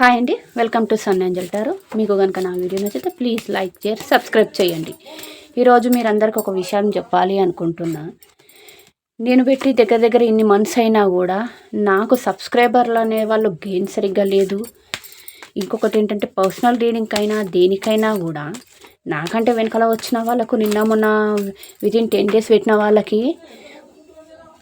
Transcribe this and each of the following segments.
Hi అండి welcome to sun Angel టారు. మీకు కనుక నా వీడియో నచ్చితే ప్లీజ్ లైక్ చేసి సబ్స్క్రైబ్ చేయండి. ఈరోజు మీరందరికీ ఒక విషయం చెప్పాలి అనుకుంటున్నా. నేను పెట్టి దగ్గర దగ్గర ఇన్ని మంత్స్ అయినా కూడా నాకు సబ్స్క్రైబర్లు అనే వాళ్ళు గెయిన్ సరిగ్గా లేదు. ఇంకొకటి ఏంటంటే పర్సనల్ రీడింగ్కైనా అయినా దేనికైనా కూడా నాకంటే వెనకాల వచ్చిన వాళ్ళకు నిన్న మొన్న వితిన్ టెన్ డేస్ పెట్టిన వాళ్ళకి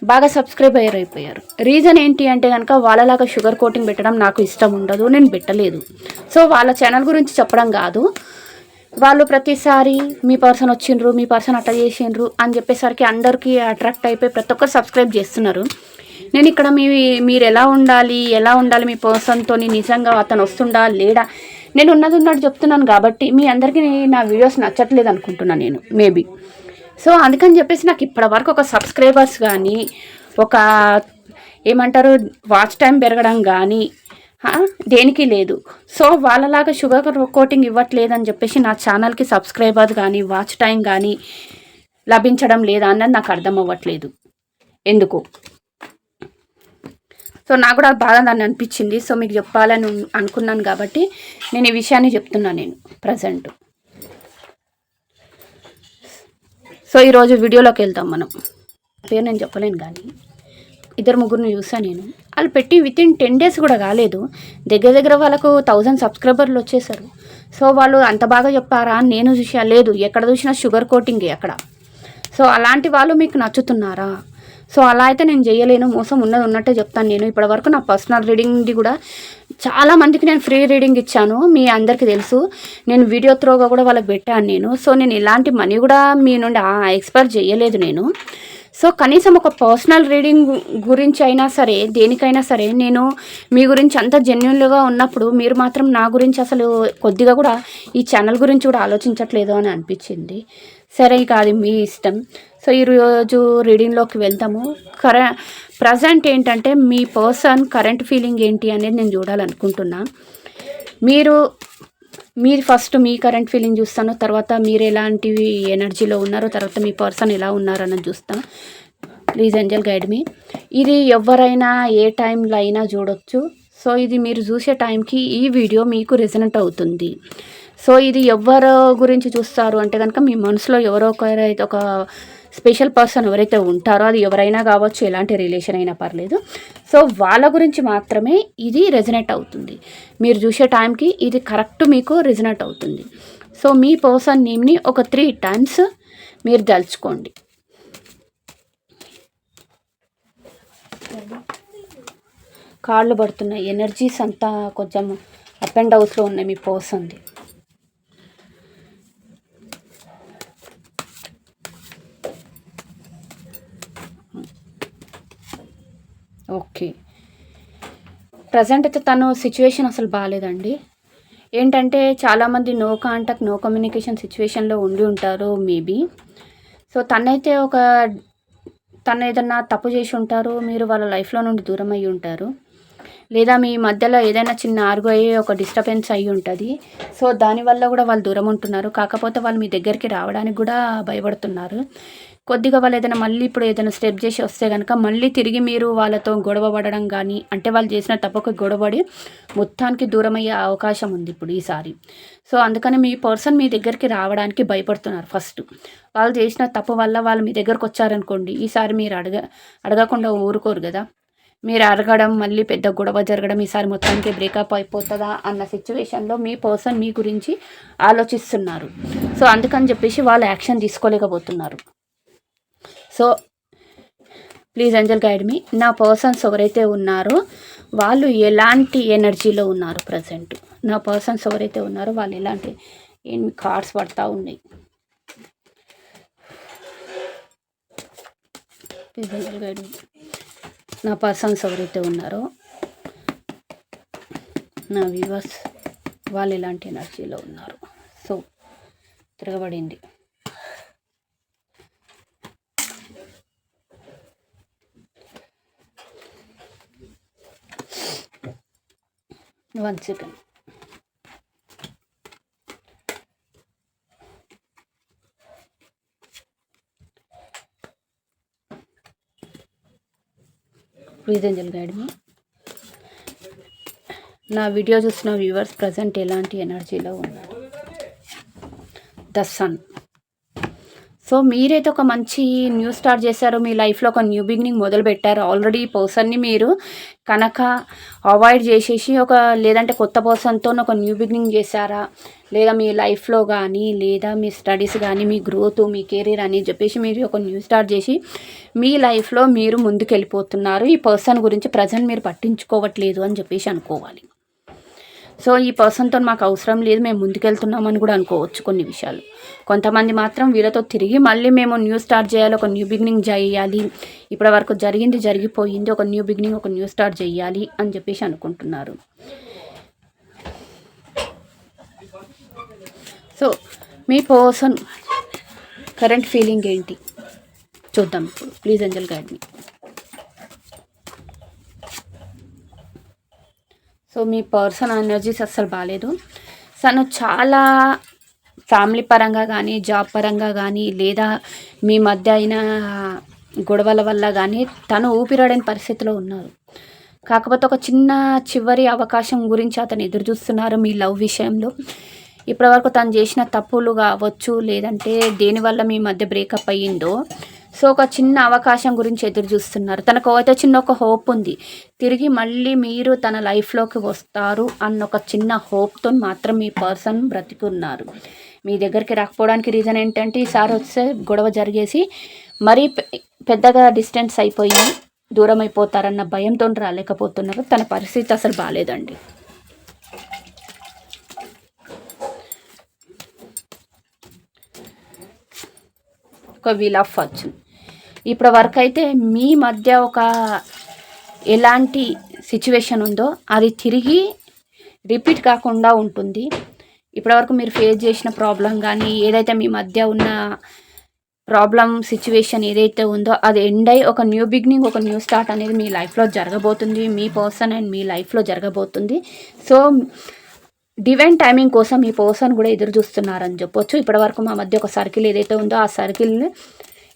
బాగా సబ్స్క్రైబ్ అయ్యారు అయిపోయారు రీజన్ ఏంటి అంటే కనుక వాళ్ళలాగా షుగర్ కోటింగ్ పెట్టడం నాకు ఇష్టం ఉండదు నేను పెట్టలేదు. సో వాళ్ళ ఛానల్ గురించి చెప్పడం కాదు. వాళ్ళు ప్రతిసారి మీ పర్సన్ వచ్చిండ్రు మీ పర్సన్ అట్లా చేసిండ్రు అని చెప్పేసరికి అందరికీ అట్రాక్ట్ అయిపోయి ప్రతి ఒక్కరు సబ్స్క్రైబ్ చేస్తున్నారు. నేను ఇక్కడ మీ మీరు ఎలా ఉండాలి ఎలా ఉండాలి మీ పర్సన్తో నిజంగా అతను వస్తుండా లేడా? నేను ఉన్నది ఉన్నట్టు చెప్తున్నాను కాబట్టి మీ అందరికీ నా వీడియోస్ నచ్చట్లేదు అనుకుంటున్నాను నేను మేబీ సో అందుకని చెప్పేసి నాకు ఇప్పటి వరకు ఒక సబ్స్క్రైబర్స్ కానీ ఒక ఏమంటారు వాచ్ టైం పెరగడం కానీ దేనికి లేదు. సో వాళ్ళలాగా షుగర్ కోటింగ్ ఇవ్వట్లేదని చెప్పేసి నా ఛానల్కి సబ్స్క్రైబర్స్ కానీ వాచ్ టైం కానీ లభించడం లేదా అన్నది నాకు అర్థం అవ్వట్లేదు ఎందుకు? సో నాకు కూడా బాగా దాన్ని అనిపించింది. సో మీకు చెప్పాలని అనుకున్నాను కాబట్టి నేను ఈ విషయాన్ని చెప్తున్నాను నేను ప్రజెంట్ సో ఈరోజు వీడియోలోకి వెళ్తాం మనం. పేరు నేను చెప్పలేను కానీ ఇద్దరు ముగ్గురిని చూసాను నేను. వాళ్ళు పెట్టి విత్ ఇన్ టెన్ డేస్ కూడా కాలేదు. దగ్గర దగ్గర వాళ్ళకు థౌజండ్ సబ్స్క్రైబర్లు వచ్చేసారు. సో వాళ్ళు అంత బాగా చెప్పారా అని నేను చూసా. లేదు ఎక్కడ చూసినా షుగర్ కోటింగే అక్కడ. సో అలాంటి వాళ్ళు మీకు నచ్చుతున్నారా? సో అలా అయితే నేను చేయలేను. మోసం ఉన్నది ఉన్నట్టే చెప్తాను నేను. ఇప్పటివరకు నా పర్సనల్ రీడింగ్ది కూడా చాలా మందికి నేను ఫ్రీ రీడింగ్ ఇచ్చాను. మీ అందరికీ తెలుసు. నేను వీడియో త్రోగా కూడా వాళ్ళకి పెట్టాను నేను. సో నేను ఇలాంటి మనీ కూడా మీ నుండి ఎక్స్పైర్ చేయలేదు నేను. సో కనీసం ఒక పర్సనల్ రీడింగ్ గురించి అయినా సరే దేనికైనా సరే నేను మీ గురించి అంత జెన్యున్గా ఉన్నప్పుడు మీరు మాత్రం నా గురించి అసలు కొద్దిగా కూడా ఈ ఛానల్ గురించి కూడా ఆలోచించట్లేదు అని అనిపించింది. సరే ఇక అది మీ ఇష్టం. సో ఈరోజు రీడింగ్లోకి వెళ్తాము. కర ప్రజెంట్ ఏంటంటే మీ పర్సన్ కరెంట్ ఫీలింగ్ ఏంటి అనేది నేను చూడాలనుకుంటున్నా. మీరు మీరు ఫస్ట్ మీ కరెంట్ ఫీలింగ్ చూస్తాను తర్వాత మీరు ఎలాంటివి ఎనర్జీలో ఉన్నారో తర్వాత మీ పర్సన్ ఎలా ఉన్నారని చూస్తాను ప్లీజ్ ఏంజల్ గైడ్ మీ ఇది ఎవరైనా ఏ టైంలో అయినా చూడొచ్చు. సో ఇది మీరు చూసే టైంకి ఈ వీడియో మీకు రెజనెంట్ అవుతుంది. సో ఇది ఎవరు గురించి చూస్తారు అంటే కనుక మీ మనసులో ఎవరో ఒకరైతే ఒక స్పెషల్ పర్సన్ ఎవరైతే ఉంటారో అది ఎవరైనా కావచ్చు ఎలాంటి రిలేషన్ అయినా పర్లేదు. సో వాళ్ళ గురించి మాత్రమే ఇది రెజనేట్ అవుతుంది. మీరు చూసే టైంకి ఇది కరెక్ట్ మీకు రెజనేట్ అవుతుంది. సో మీ పర్సన్ నేమ్ని ఒక త్రీ టైమ్స్ మీరు దలుచుకోండి కాళ్ళు పడుతున్నాయి. ఎనర్జీస్ అంతా కొంచెం అప్ అండ్ డౌన్స్లో ఉన్నాయి మీ పర్సన్ది. ఓకే. ప్రజెంట్ అయితే తను సిచ్యువేషన్ అసలు బాగాలేదండి. ఏంటంటే చాలామంది నో కాంటాక్ట్ నో కమ్యూనికేషన్ సిచ్యువేషన్లో ఉండి ఉంటారు మేబీ. సో తనైతే ఒక తను ఏదన్నా తప్పు చేసి ఉంటారు మీరు వాళ్ళ లైఫ్లో నుండి దూరం అయ్యి ఉంటారు. లేదా మీ మధ్యలో ఏదైనా చిన్న ఆర్గు అయ్యి ఒక డిస్టర్బెన్స్ అయ్యి ఉంటుంది. సో దానివల్ల కూడా వాళ్ళు దూరం ఉంటున్నారు. కాకపోతే వాళ్ళు మీ దగ్గరికి రావడానికి కూడా భయపడుతున్నారు. కొద్దిగా వాళ్ళు ఏదైనా మళ్ళీ ఇప్పుడు ఏదైనా స్టెప్ చేసి వస్తే కనుక మళ్ళీ తిరిగి మీరు వాళ్ళతో గొడవ పడడం కానీ అంటే వాళ్ళు చేసిన తప్పకు గొడవపడి మొత్తానికి దూరమయ్యే అవకాశం ఉంది ఇప్పుడు ఈసారి. సో అందుకని మీ పర్సన్ మీ దగ్గరికి రావడానికి భయపడుతున్నారు ఫస్ట్ వాళ్ళు చేసిన తప్పు వల్ల వాళ్ళు మీ దగ్గరకు వచ్చారనుకోండి ఈసారి మీరు అడగ అడగకుండా ఊరుకోరు కదా. మీరు అడగడం మళ్ళీ పెద్ద గొడవ జరగడం ఈసారి మొత్తానికి బ్రేకప్ అయిపోతుందా అన్న సిచ్యువేషన్లో మీ పర్సన్ మీ గురించి ఆలోచిస్తున్నారు. సో అందుకని చెప్పేసి వాళ్ళు action తీసుకోలేకపోతున్నారు. So please angel guide me నా పర్సన్స్ ఎవరైతే ఉన్నారో వాళ్ళు ఎలాంటి ఎనర్జీలో ఉన్నారు ప్రజెంట్ నా పర్సన్స్ ఎవరైతే ఉన్నారో వాళ్ళు ఎలాంటి ఏమి కార్డ్స్ పడతా ఉన్నాయి? ప్లీజ్ అంజల్ గైడ్ మీ నా పర్సన్స్ ఎవరైతే ఉన్నారో నా వ్యూవర్స్ వాళ్ళు ఎలాంటి ఎనర్జీలో ఉన్నారు? So తిరగబడింది. One second please angel guide me నా వీడియో చూసిన వ్యూవర్స్ ప్రజెంట్ ఎలాంటి ఎనర్జీలో ఉన్నారు? ద సన్ సో మీరైతే ఒక మంచి న్యూ స్టార్ట్ చేశారు మీ లైఫ్లో ఒక న్యూ బిగినింగ్ మొదలు పెట్టారు. ఆల్రెడీ ఈ పర్సన్ని మీరు కనుక అవాయిడ్ చేసేసి ఒక లేదంటే కొత్త పర్సన్తో ఒక న్యూ బిగినింగ్ చేశారా? లేదా మీ లైఫ్లో కానీ లేదా మీ స్టడీస్ కానీ మీ గ్రోత్ మీ కెరీర్ అని చెప్పేసి మీరు ఒక న్యూ స్టార్ట్ చేసి మీ లైఫ్లో మీరు ముందుకు వెళ్ళిపోతున్నారు ఈ పర్సన్ గురించి ప్రజెంట్ మీరు పట్టించుకోవట్లేదు అని చెప్పేసి అనుకోవాలి. సో ఈ పర్సన్తో మాకు అవసరం లేదు మేము ముందుకెళ్తున్నామని కూడా అనుకోవచ్చు కొన్ని విషయాలు. కొంతమంది మాత్రం వీళ్ళతో తిరిగి మళ్ళీ మేము న్యూ స్టార్ట్ చేయాలి ఒక న్యూ బిగినింగ్ చేయాలి ఇప్పటి వరకు జరిగింది జరిగిపోయింది ఒక న్యూ బిగినింగ్ ఒక న్యూ స్టార్ట్ చేయాలి అని చెప్పేసి అనుకుంటున్నారు. సో మీ పర్సన్ కరెంట్ ఫీలింగ్ ఏంటి? చూద్దాం ఇప్పుడు. ప్లీజ్ అంజల్ గైడ్ని సో మీ పర్సన్ ఎనర్జీస్ అస్సలు బాగాలేదు తను చాలా ఫ్యామిలీ పరంగా కానీ జాబ్ పరంగా కానీ లేదా మీ మధ్య అయిన గొడవల వల్ల కానీ తను ఊపిరాడని పరిస్థితిలో ఉన్నారు. కాకపోతే ఒక చిన్న చివరి అవకాశం గురించి అతను ఎదురు చూస్తున్నారు మీ లవ్ విషయంలో. ఇప్పటివరకు తను చేసిన తప్పులు కావచ్చు లేదంటే దేనివల్ల మీ మధ్య బ్రేకప్ అయ్యిందో సో ఒక చిన్న అవకాశం గురించి ఎదురు చూస్తున్నారు. తనకు అయితే చిన్న ఒక హోప్ ఉంది. తిరిగి మళ్ళీ మీరు తన లైఫ్లోకి వస్తారు అన్న ఒక చిన్న హోప్తో మాత్రం మీ పర్సన్ బ్రతికున్నారు. మీ దగ్గరికి రాకపోవడానికి రీజన్ ఏంటంటే ఈసారి వస్తే గొడవ జరిగేసి మరీ పె- పెద్దగా డిస్టెన్స్ అయిపోయి దూరం అయిపోతారన్న భయంతో రాలేకపోతున్నారు. తన పరిస్థితి అసలు బాగాలేదండి ఒక వీల్ ఆఫ్ ఫార్చ్యూన్ ఇప్పటి వరకు అయితే మీ మధ్య ఒక ఎలాంటి సిచ్యువేషన్ ఉందో అది తిరిగి రిపీట్ కాకుండా ఉంటుంది. ఇప్పటివరకు మీరు ఫేస్ చేసిన ప్రాబ్లం కానీ ఏదైతే మీ మధ్య ఉన్న ప్రాబ్లం సిచ్యువేషన్ ఏదైతే ఉందో అది ఎండ్ అయ్యి ఒక న్యూ బిగినింగ్ ఒక న్యూ స్టార్ట్ అనేది మీ లైఫ్లో జరగబోతుంది. మీ పర్సన్ అండ్ మీ లైఫ్లో జరగబోతుంది. సో డివైన్ టైమింగ్ కోసం ఈ పర్సన్ కూడా ఎదురు చూస్తున్నారని చెప్పొచ్చు. ఇప్పటివరకు మా మధ్య ఒక సర్కిల్ ఏదైతే ఉందో ఆ సర్కిల్ని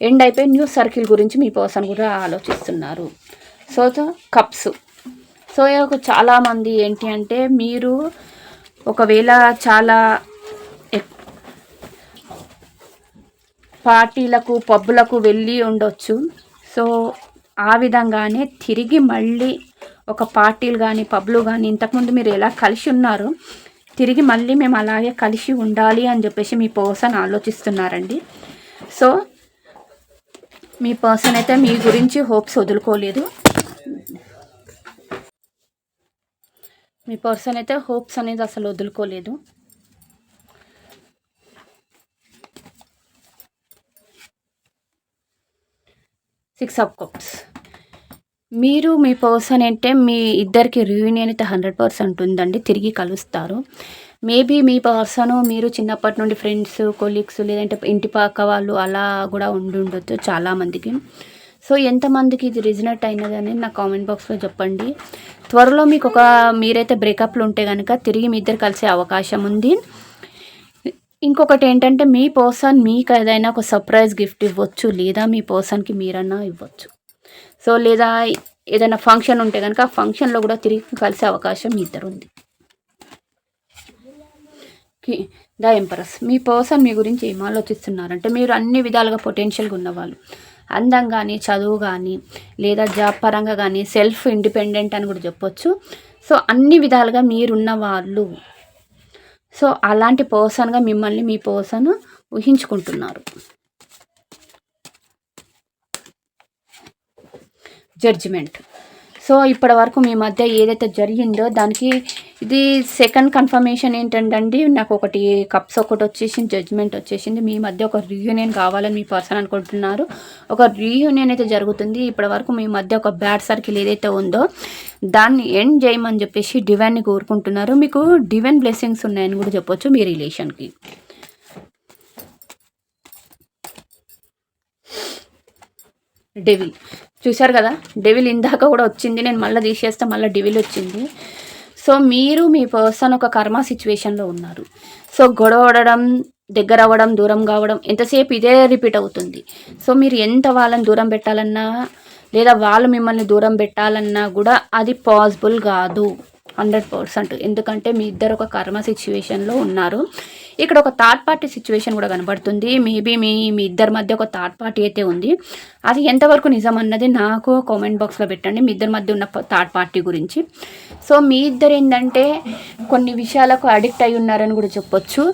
ఎండ్ అయిపోయి న్యూ సర్కిల్ గురించి మీ పర్సన్ కూడా ఆలోచిస్తున్నారు. So cups. సో ఇక చాలామంది ఏంటి అంటే మీరు ఒకవేళ చాలా పార్టీలకు పబ్బులకు వెళ్ళి ఉండొచ్చు. సో ఆ విధంగానే తిరిగి మళ్ళీ ఒక పార్టీలు కానీ పబ్లు కానీ ఇంతకుముందు మీరు ఎలా కలిసి ఉన్నారు తిరిగి మళ్ళీ మేము అలాగే కలిసి ఉండాలి అని చెప్పేసి మీ పర్సన్ ఆలోచిస్తున్నారండి. సో మీ పర్సన్ అయితే మీ గురించి హోప్స్ వదులుకోలేదు. మీ పర్సన్ అయితే హోప్స్ అనేది అసలు వదులుకోలేదు. సిక్స్ ఆఫ్ కప్స్ మీరు మీ పర్సన్ అంటే మీ ఇద్దరికి రియూనియన్ అయితే హండ్రెడ్ పర్సెంట్ ఉందండి. తిరిగి కలుస్తారు. మేబీ మీ పర్సన్ మీరు చిన్నప్పటి నుండి ఫ్రెండ్స్ కొలీగ్స్ లేదంటే ఇంటి పక్క వాళ్ళు అలా కూడా ఉండి ఉండొచ్చు చాలామందికి. సో ఎంతమందికి ఇది రిజనెట్ అయినది అనేది నా కామెంట్ బాక్స్లో చెప్పండి. త్వరలో మీకు ఒక మీరైతే బ్రేకప్లు ఉంటే కనుక తిరిగి మీ ఇద్దరు కలిసే అవకాశం ఉంది. ఇంకొకటి ఏంటంటే మీ పర్సన్ మీకు ఏదైనా ఒక సర్ప్రైజ్ గిఫ్ట్ ఇవ్వచ్చు లేదా మీ పర్సన్కి మీరన్నా ఇవ్వచ్చు. సో లేదా ఏదైనా ఫంక్షన్ ఉంటే కనుక ఆ ఫంక్షన్లో కూడా తిరిగి కలిసే అవకాశం మీ ఇద్దరు ఉంది ద ఎంపరస్ మీ పర్సన్ మీ గురించి ఏం ఆలోచిస్తున్నారంటే మీరు అన్ని విధాలుగా పొటెన్షియల్గా ఉన్నవాళ్ళు. అందం కానీ చదువు కానీ లేదా జాబ్ పరంగా కానీ సెల్ఫ్ ఇండిపెండెంట్ అని కూడా చెప్పొచ్చు. సో అన్ని విధాలుగా మీరున్న వాళ్ళు సో అలాంటి పర్సన్గా మిమ్మల్ని మీ పర్సన్ ఊహించుకుంటున్నారు. జడ్జిమెంట్ సో ఇప్పటి వరకు మీ మధ్య ఏదైతే జరిగిందో దానికి ఇది సెకండ్ కన్ఫర్మేషన్ ఏంటంటే నాకు ఒకటి కప్స్ ఒకటి వచ్చేసింది జడ్జ్మెంట్ వచ్చేసింది. మీ మధ్య ఒక రీయూనియన్ కావాలని మీ పర్సన్ అనుకుంటున్నారు. ఒక రీయూనియన్ అయితే జరుగుతుంది. ఇప్పటి వరకు మీ మధ్య ఒక బ్యాడ్ సర్కిల్ ఏదైతే ఉందో దాన్ని ఎండ్ చేయమని చెప్పేసి డివైన్ని కోరుకుంటున్నారు. మీకు డివైన్ బ్లెస్సింగ్స్ ఉన్నాయని కూడా చెప్పొచ్చు మీ రిలేషన్కి డెవిల్ చూశారు కదా? డెవిల్ ఇందాక కూడా వచ్చింది. నేను మళ్ళీ తీసేస్తే మళ్ళీ డెవిల్ వచ్చింది. సో మీరు మీ పర్సన్ ఒక కర్మ సిచ్యువేషన్లో ఉన్నారు. సో గొడవడడం దగ్గర అవ్వడం దూరం కావడం ఎంతసేపు ఇదే రిపీట్ అవుతుంది. సో మీరు ఎంత వాళ్ళని దూరం పెట్టాలన్నా లేదా వాళ్ళు మిమ్మల్ని దూరం పెట్టాలన్నా కూడా అది పాసిబుల్ కాదు. Hundred percent. ఎందుకంటే మీ ఇద్దరు ఒక కర్మ సిచ్యువేషన్లో ఉన్నారు. ఇక్కడ ఒక థర్డ్ పార్టీ సిచ్యువేషన్ కూడా కనబడుతుంది. మేబీ మీ మీ ఇద్దరి మధ్య ఒక థర్డ్ పార్టీ అయితే ఉంది. అది ఎంతవరకు నిజం అన్నది నాకు కామెంట్ బాక్స్లో పెట్టండి. మీ ఇద్దరి మధ్య ఉన్న థర్డ్ పార్టీ గురించి. సో మీ ఇద్దరు ఏంటంటే కొన్ని విషయాలకు అడిక్ట్ అయి ఉన్నారని కూడా చెప్పొచ్చు.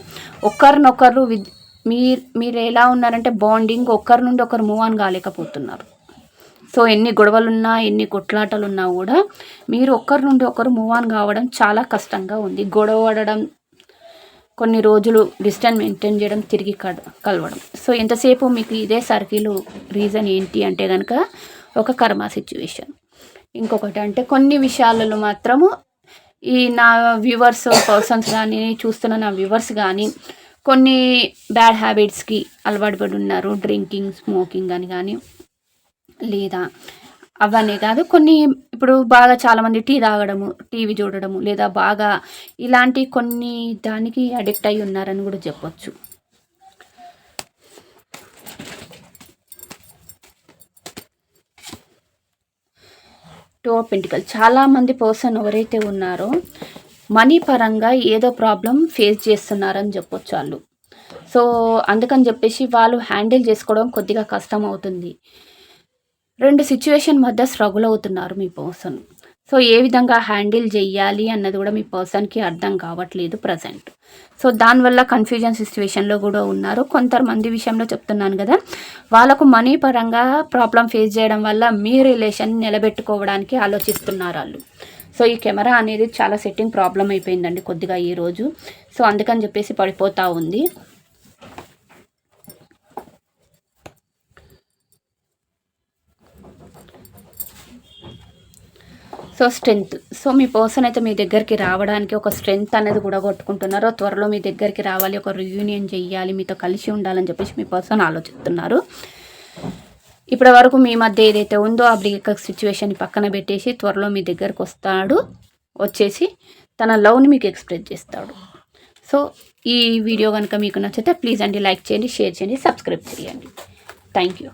ఒకరినొకరు విద్ మీరు మీరు ఎలా ఉన్నారంటే బాండింగ్ ఒకరి నుండి ఒకరు మూవ్ ఆన్ కాలేకపోతున్నారు. సో ఎన్ని గొడవలున్నా ఎన్ని కొట్లాటలున్నా కూడా మీరు ఒక్కరి నుండి ఒకరు మూవ్ ఆన్ కావడం చాలా కష్టంగా ఉంది. గొడవ పడడం కొన్ని రోజులు డిస్టెన్స్ మెయింటైన్ చేయడం తిరిగి కలవడం. సో ఎంతసేపు మీకు ఇదే సర్కిల్ రీజన్ ఏంటి అంటే కనుక ఒక కర్మ సిచ్యువేషన్ ఇంకొకటి అంటే కొన్ని విషయాలలో మాత్రము ఈ నా వ్యూవర్స్ పర్సన్స్ కానీ చూస్తున్న నా వ్యూవర్స్ కానీ కొన్ని బ్యాడ్ హ్యాబిట్స్కి అలవాటు పడి ఉన్నారు. డ్రింకింగ్ స్మోకింగ్ అని కానీ లేదా? అవన్నీ కాదు. కొన్ని ఇప్పుడు బాగా చాలామంది టీ తాగడము టీవీ చూడడము లేదా బాగా ఇలాంటి కొన్ని దానికి అడిక్ట్ అయి ఉన్నారని కూడా చెప్పొచ్చు. టూ పెంటికల్ చాలామంది పర్సన్ ఎవరైతే ఉన్నారో మనీ పరంగా ఏదో ప్రాబ్లం ఫేస్ చేస్తున్నారని చెప్పొచ్చు వాళ్ళు. సో అందుకని చెప్పేసి వాళ్ళు హ్యాండిల్ చేసుకోవడం కొద్దిగా కష్టం అవుతుంది. రెండు సిచ్యువేషన్ మధ్య స్ట్రగుల్ అవుతున్నారు మీ పర్సన్ సో ఏ విధంగా హ్యాండిల్ చేయాలి అన్నది కూడా మీ పర్సన్కి అర్థం కావట్లేదు ప్రజెంట్ సో దానివల్ల కన్ఫ్యూజన్ సిచ్యువేషన్లో కూడా ఉన్నారు. కొంతమంది విషయంలో చెప్తున్నాను కదా వాళ్ళకు మనీ పరంగా ప్రాబ్లం ఫేస్ చేయడం వల్ల మీ రిలేషన్ నిలబెట్టుకోవడానికి ఆలోచిస్తున్నారు వాళ్ళు. సో ఈ కెమెరా అనేది చాలా సెట్టింగ్ ప్రాబ్లం అయిపోయిందండి కొద్దిగా ఈరోజు సో అందుకని చెప్పేసి పడిపోతూ ఉంది. సో స్ట్రెంగ్త్ సో మీ పర్సన్ అయితే మీ దగ్గరికి రావడానికి ఒక స్ట్రెంగ్త్ అనేది కూడా కొట్టుకుంటున్నారు. త్వరలో మీ దగ్గరికి రావాలి ఒక రియూనియన్ చెయ్యాలి మీతో కలిసి ఉండాలని చెప్పేసి మీ పర్సన్ ఆలోచిస్తున్నారు. ఇప్పటి వరకు మీ మధ్య ఏదైతే ఉందో ఆ బ్రేక్ సిచ్యువేషన్ పక్కన పెట్టేసి త్వరలో మీ దగ్గరకు వస్తాడు వచ్చేసి తన లవ్ని మీకు ఎక్స్ప్రెస్ చేస్తాడు. సో ఈ వీడియో కనుక మీకు నచ్చితే ప్లీజ్ అండి లైక్ చేయండి షేర్ చేయండి సబ్స్క్రైబ్ చేయండి. Thank you